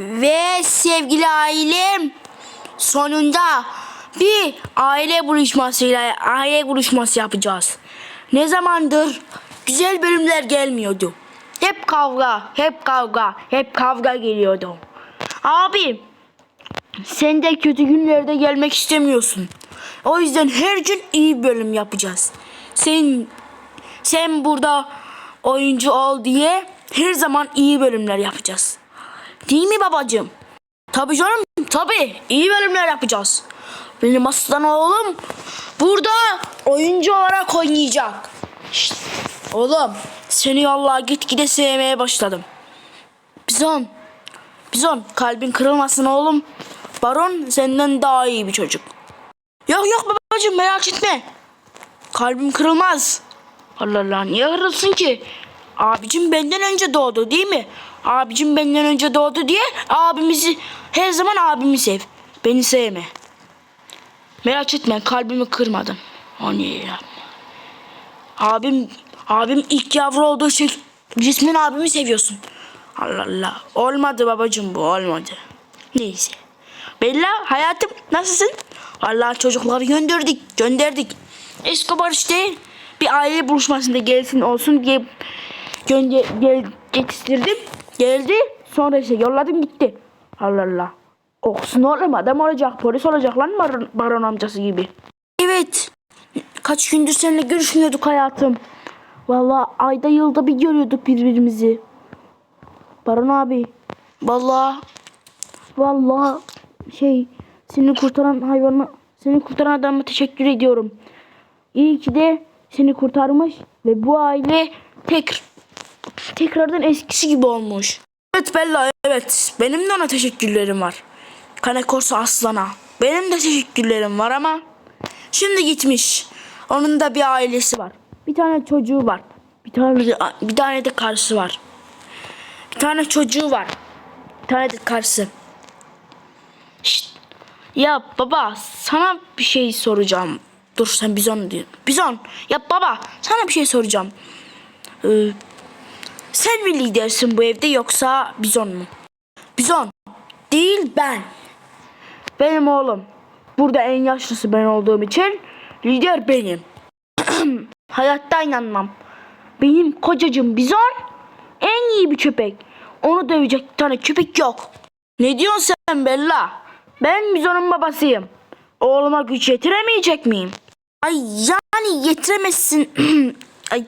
Ve sevgili ailem sonunda bir aile buluşmasıyla aile buluşması yapacağız. Ne zamandır güzel bölümler gelmiyordu. Hep kavga, hep kavga, hep kavga geliyordu. Abi sen de kötü günlerde gelmek istemiyorsun. O yüzden her gün iyi bölüm yapacağız. Sen sen burada oyuncu ol diye her zaman iyi bölümler yapacağız. Değil mi babacığım? Tabii canım tabii iyi bölümler yapacağız. Benim aslan oğlum burada oyuncu olarak oynayacak. Şşt, oğlum seni vallahi gitgide sevmeye başladım. Bizon, Bizon kalbin kırılmasın oğlum. Baron senden daha iyi bir çocuk. Yok yok babacığım merak etme. Kalbim kırılmaz. Allah Allah niye kırılsın ki? Abicim benden önce doğdu değil mi? Abicim benden önce doğdu diye abimizi her zaman abimi sev. Beni sevme. Merak etme kalbimi kırmadım. O niye ya? Abim abim ilk yavru olduğu için cismin abimi seviyorsun. Allah Allah. Olmadı babacığım bu olmadı. Neyse. Bella hayatım nasılsın? Allah çocukları gönderdik gönderdik. Escobar işte bir aile buluşmasında gelsin olsun diye gönde gel yetiştirdim. Geldi sonra işte yolladım gitti. Allah Allah. Okusun oğlum adam olacak polis olacak lan baron, baron amcası gibi. Evet. Kaç gündür seninle görüşmüyorduk hayatım. Vallahi ayda yılda bir görüyorduk birbirimizi. Baron abi. Vallahi Vallahi şey seni kurtaran hayvanı seni kurtaran adama teşekkür ediyorum. İyi ki de seni kurtarmış ve bu aile tek tekrardan eskisi gibi olmuş. Evet Bella evet benim de ona teşekkürlerim var. Kanekorsa Aslan'a benim de teşekkürlerim var ama şimdi gitmiş. Onun da bir ailesi var. Bir tane çocuğu var. Bir tane de, bir tane de karısı var. Bir tane çocuğu var. Bir tane de karısı. Şşt. Ya baba sana bir şey soracağım. Dur sen bizon diyor. Bizon. Ya baba sana bir şey soracağım. Ee, sen mi lidersin bu evde yoksa bizon mu? Bizon. Değil ben. Benim oğlum. Burada en yaşlısı ben olduğum için lider benim. Hayatta inanmam. Benim kocacığım bizon en iyi bir köpek. Onu dövecek bir tane köpek yok. Ne diyorsun sen Bella? Ben bizonun babasıyım. Oğluma güç yetiremeyecek miyim? Ay yani yetiremezsin. ay,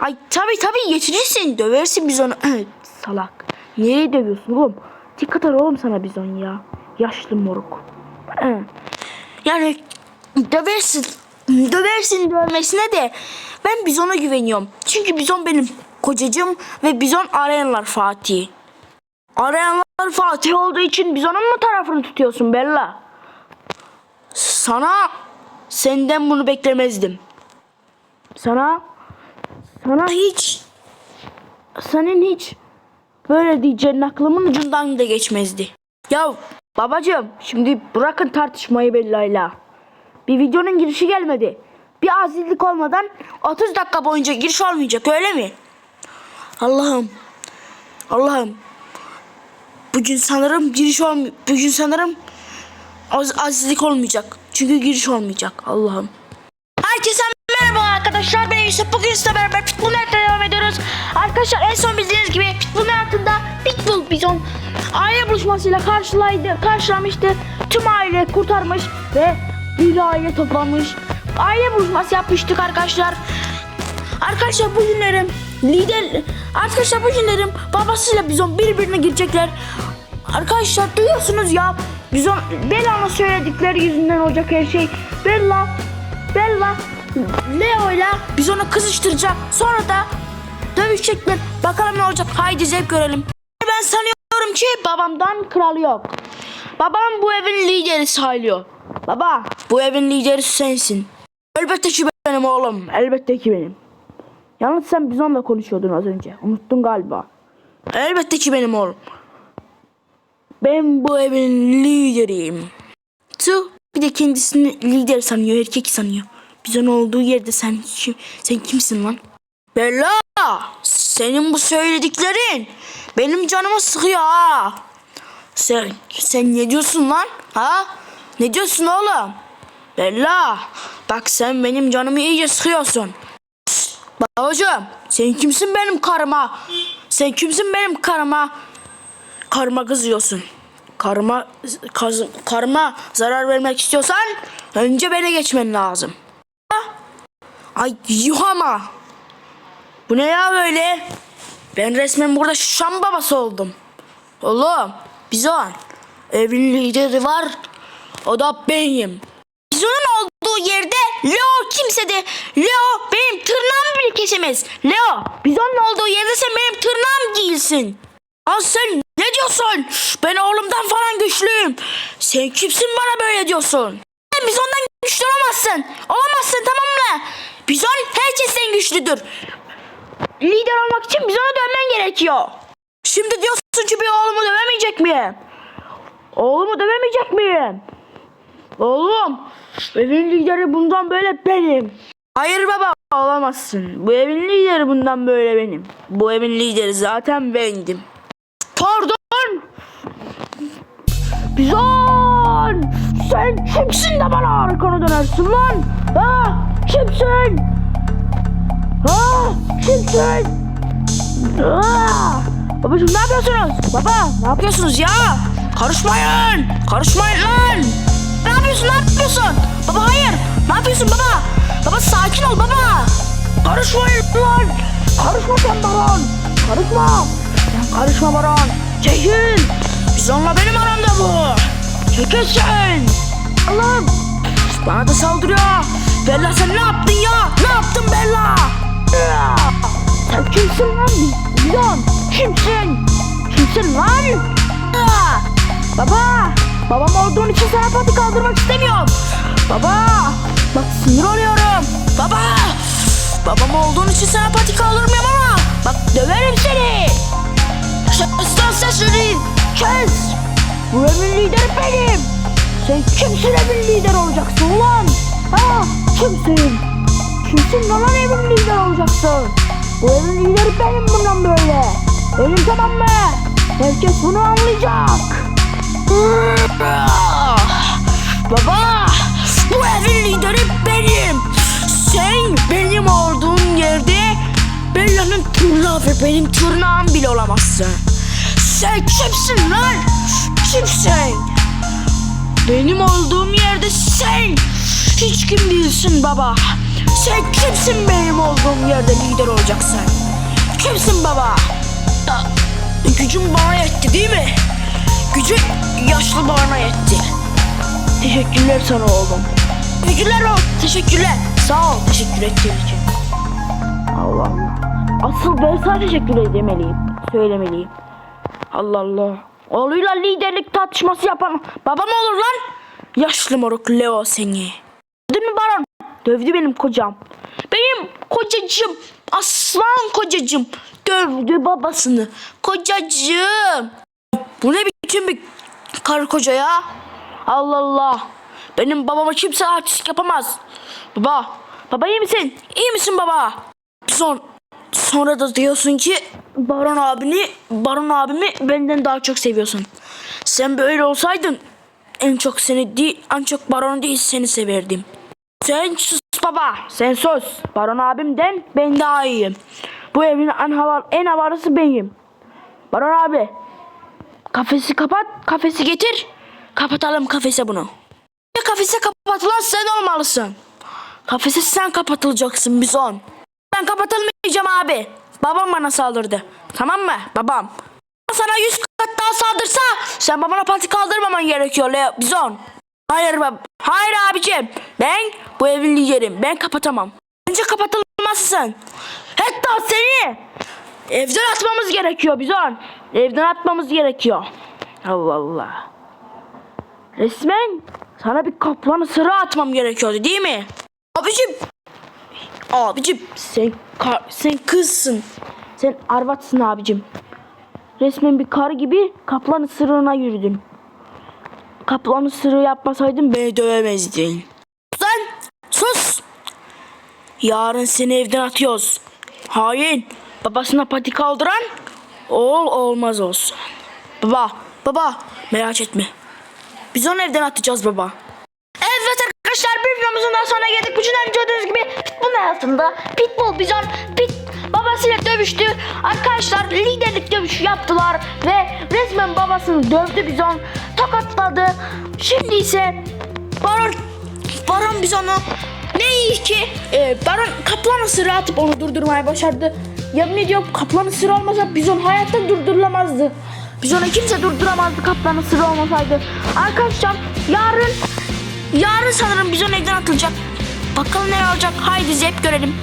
ay tabi tabi yetirirsin. Döversin bizonu. Salak. Nereye dövüyorsun oğlum? Dikkat et oğlum sana bizon ya. Yaşlı moruk. yani döversin. Döversin dövmesine de ben bizona güveniyorum. Çünkü bizon benim kocacığım ve bizon arayanlar Fatih. Arayanlar Fatih olduğu için biz onun mu tarafını tutuyorsun Bella? Sana senden bunu beklemezdim. Sana sana hiç senin hiç böyle diyeceğin aklımın ucundan da geçmezdi. Ya babacığım şimdi bırakın tartışmayı Bella'yla. Bir videonun girişi gelmedi. Bir azizlik olmadan 30 dakika boyunca giriş olmayacak öyle mi? Allah'ım. Allah'ım. Bugün sanırım giriş olmuyor. Bugün sanırım az azizlik olmayacak. Çünkü giriş olmayacak. Allah'ım. Herkese merhaba arkadaşlar. Ben Yusuf. Bugün sizle beraber Pitbull Night'la devam ediyoruz. Arkadaşlar en son bildiğiniz gibi Pitbull Night'ında Pitbull Bizon aile buluşmasıyla karşılaydı, karşılamıştı. Tüm aile kurtarmış ve bir aile toplamış. Aile buluşması yapmıştık arkadaşlar. Arkadaşlar bu günlerim lider arkadaşlar bu günlerim babasıyla bizon birbirine girecekler. Arkadaşlar duyuyorsunuz ya. Bizon Bella'nın söyledikleri yüzünden olacak her şey. Bella Bella Leo'yla bizonu kızıştıracak. Sonra da dövüşecekler. Bakalım ne olacak. Haydi zevk görelim. Ben sanıyorum ki babamdan kral yok. Babam bu evin lideri sayılıyor. Baba bu evin lideri sensin. Elbette ki benim oğlum. Elbette ki benim. Yalnız sen bizonla konuşuyordun az önce. Unuttun galiba. Elbette ki benim oğlum. Ben bu evin lideriyim. Tu bir de kendisini lider sanıyor, erkek sanıyor. Bizon olduğu yerde sen kim, sen kimsin lan? Bella! Senin bu söylediklerin benim canımı sıkıyor ha. Sen, sen ne diyorsun lan? Ha? Ne diyorsun oğlum? Bella bak sen benim canımı iyice sıkıyorsun. Babacığım sen kimsin benim karıma? Sen kimsin benim karıma? Karıma kızıyorsun. Karıma, kaz, karıma zarar vermek istiyorsan önce beni geçmen lazım. Ay yuh ama. Bu ne ya böyle? Ben resmen burada Şam babası oldum. Oğlum Bizon evin lideri var. O da benim. Bizon'un olduğu yerde Leo kimse de Leo benim tırnağımı bile kesemez. Leo Bizon'un olduğu yerde sen benim tırnağım değilsin. Lan sen ne diyorsun? Ben oğlumdan falan güçlüyüm. Sen kimsin bana böyle diyorsun? Sen Bizon'dan güçlü olamazsın. Olamazsın tamam mı? Bizon herkesten güçlüdür. Lider olmak için Bizon'a dönmen gerekiyor. Şimdi diyorsun ki bir oğlumu dövemeyecek miyim? Oğlumu dövemeyecek miyim? Oğlum, evin lideri bundan böyle benim. Hayır baba, olamazsın. Bu evin lideri bundan böyle benim. Bu evin lideri zaten bendim. Pardon. Bizon! Sen kimsin de bana arkanı dönersin lan? Ha? Kimsin? Ha? Kimsin? Aa! Babacığım ne yapıyorsunuz? Baba ne yapıyorsunuz ya? Karışmayın. Karışmayın lan. Ne yapıyorsun? Ne yapıyorsun? Baba hayır. Ne yapıyorsun baba? Baba sakin ol baba. Karışmayın lan. Karışma sen baron. Karışma. Sen karışma baron. Çekil. Biz onunla benim aramda bu. Çekil sen. Allah'ım. Bana da saldırıyor. Bella sen ne yaptın ya? Ne yaptın Bella? Sen kimsin lan? Lan kimsin? Kimsin lan? Baba! Babam olduğun için sana pati kaldırmak istemiyorum. Baba! Bak sinir oluyorum. Baba! Babam olduğun için sana pati kaldırmıyorum ama bak döverim seni. Kes lan sesini. Kes. Bu evin lideri benim. Sen kimsin evin lideri olacaksın lan? Kimsin? Kimsin lan evin lideri olacaksın? Bu evin lideri benim bundan böyle. Benim tamam mı? Herkes bunu anlayacak. Baba, bu evin lideri benim. Sen benim olduğum yerde Bella'nın tırnağı ve benim tırnağım bile olamazsın. Sen kimsin lan? Kimsin? Benim olduğum yerde sen hiç kim değilsin baba. Sen kimsin benim olduğum yerde lider olacaksın? Kimsin baba? Gücüm bana yetti değil mi? Gücün yaşlı bana yetti. Teşekkürler sana oğlum. Teşekkürler oğlum. Teşekkürler. Sağ ol teşekkür ettiğin için. Allah Allah. Asıl ben sana teşekkür edemeliyim. Söylemeliyim. Allah Allah. Oğluyla liderlik tartışması yapan baba mı olur lan? Yaşlı moruk Leo seni. Değil mi Baron? Dövdü benim kocam. Benim kocacığım. Aslan kocacığım. Dövdü babasını. Kocacığım. Bu ne biçim bir karı koca ya? Allah Allah. Benim babama kimse artist yapamaz. Baba. Baba iyi misin? İyi misin baba? Son, sonra da diyorsun ki Baron abini, Baron abimi benden daha çok seviyorsun. Sen böyle olsaydın en çok seni değil, en çok Baron değil seni severdim. Sen sus baba, sen sus. Baron abimden ben daha iyiyim. Bu evin en havalı, en havalısı benim. Baron abi, kafesi kapat, kafesi getir. Kapatalım kafese bunu. Ya kafese kapatılan sen olmalısın. Kafese sen kapatılacaksın bizon. Ben kapatılmayacağım abi. Babam bana saldırdı. Tamam mı? Babam. Sana yüz kat daha saldırsa sen babana pati kaldırmaman gerekiyor Leo bizon. Hayır bab. Hayır abicim. Ben bu evin liderim. Ben kapatamam. Önce kapatılmazsın. Hatta seni evden atmamız gerekiyor bizon. Evden atmamız gerekiyor. Allah Allah. Resmen sana bir kaplanı sıra atmam gerekiyordu değil mi? Abicim. Sen kar, sen kızsın. Sen arvatsın abicim. Resmen bir kar gibi kaplan ısırığına yürüdün. Kaplan ısırığı yapmasaydın beni dövemezdin. Sen sus. Yarın seni evden atıyoruz. Hain. Babasına pati kaldıran oğul olmaz olsun. Baba Baba merak etme. Biz onu evden atacağız baba. Evet arkadaşlar bir videomuzun daha sonuna geldik. Bütünden gördüğünüz gibi Pitbull hayatında Pitbull Bizon Pit babasıyla dövüştü. Arkadaşlar liderlik dövüşü yaptılar ve resmen babasını dövdü Bizon. Tokatladı. Şimdi ise Baron Baron Bizon'u ne iyi ki e, Baron kaplan ısırığı atıp onu durdurmaya başardı. Yemin ediyorum kaplan ısırığı olmasa Bizon hayatta durdurulamazdı. Bizon'u kimse durduramazdı kaplan ısırığı olmasaydı. Arkadaşlar yarın Yarın sanırım bizon evden atılacak. Bakalım ne olacak. Haydi zep görelim.